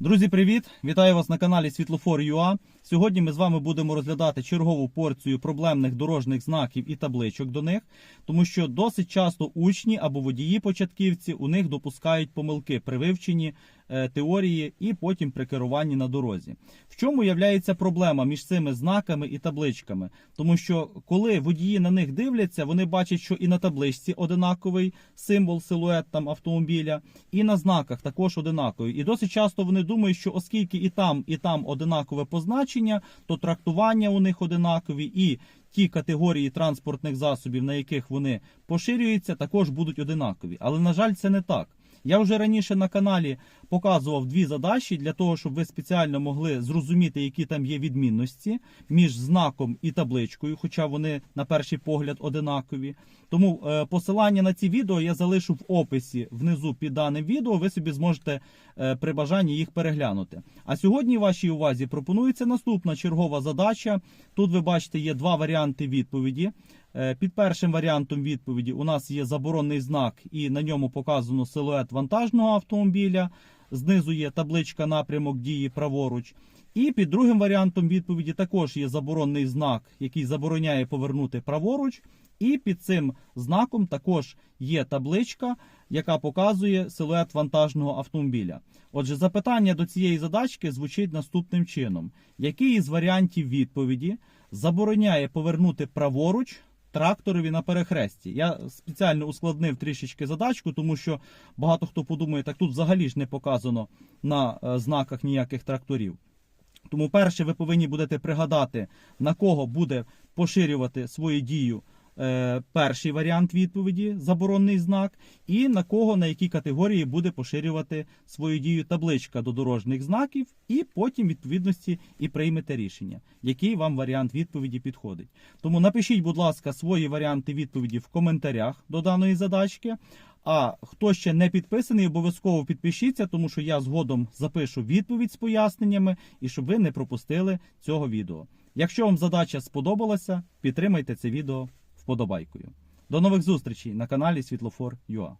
Друзі, привіт! Вітаю вас на каналі Світлофор.ua. Сьогодні ми з вами будемо розглядати чергову порцію проблемних дорожніх знаків і табличок до них, тому що досить часто учні або водії-початківці у них допускають помилки при вивченні теорії і потім при керуванні на дорозі. В чому являється проблема між цими знаками і табличками? Тому що коли водії на них дивляться, вони бачать, що і на табличці одинаковий символ, силует там автомобіля, і на знаках також одинаковий. І досить часто вони думають, що оскільки і там, і там одинакове позначення, то трактування у них одинакові, і ті категорії транспортних засобів, на яких вони поширюються, також будуть одинакові. Але на жаль, це не так. Я вже раніше на каналі показував дві задачі для того, щоб ви спеціально могли зрозуміти, які там є відмінності між знаком і табличкою, хоча вони на перший погляд одинакові. Тому е, посилання на ці відео я залишу в описі внизу під даним відео. Ви собі зможете е, при бажанні їх переглянути. А сьогодні вашій увазі пропонується наступна чергова задача. Тут ви бачите є два варіанти відповіді. Е, Під першим варіантом відповіді у нас є заборонний знак, і на ньому показано силует вантажного автомобіля. Знизу є табличка напрямок дії праворуч. І під другим варіантом відповіді також є заборонний знак, який забороняє повернути праворуч. І під цим знаком також є табличка, яка показує силует вантажного автомобіля. Отже, запитання до цієї задачки звучить наступним чином: який із варіантів відповіді забороняє повернути праворуч тракторові на перехресті? Я спеціально ускладнив трішечки задачку, тому що багато хто подумає, так тут взагалі ж не показано на е, знаках ніяких тракторів. Тому перше, ви повинні будете пригадати, на кого буде поширювати свою дію перший варіант відповіді, заборонний знак, і на кого на які категорії буде поширювати свою дію табличка до дорожніх знаків, і потім відповідності і приймете рішення, який вам варіант відповіді підходить. Тому напишіть, будь ласка, свої варіанти відповіді в коментарях до даної задачки. А хто ще не підписаний, обов'язково підпишіться, тому що я згодом запишу відповідь з поясненнями і щоб ви не пропустили цього відео. Якщо вам задача сподобалася, підтримайте це відео вподобайкою. До нових зустрічей на каналі Світлофор.ua.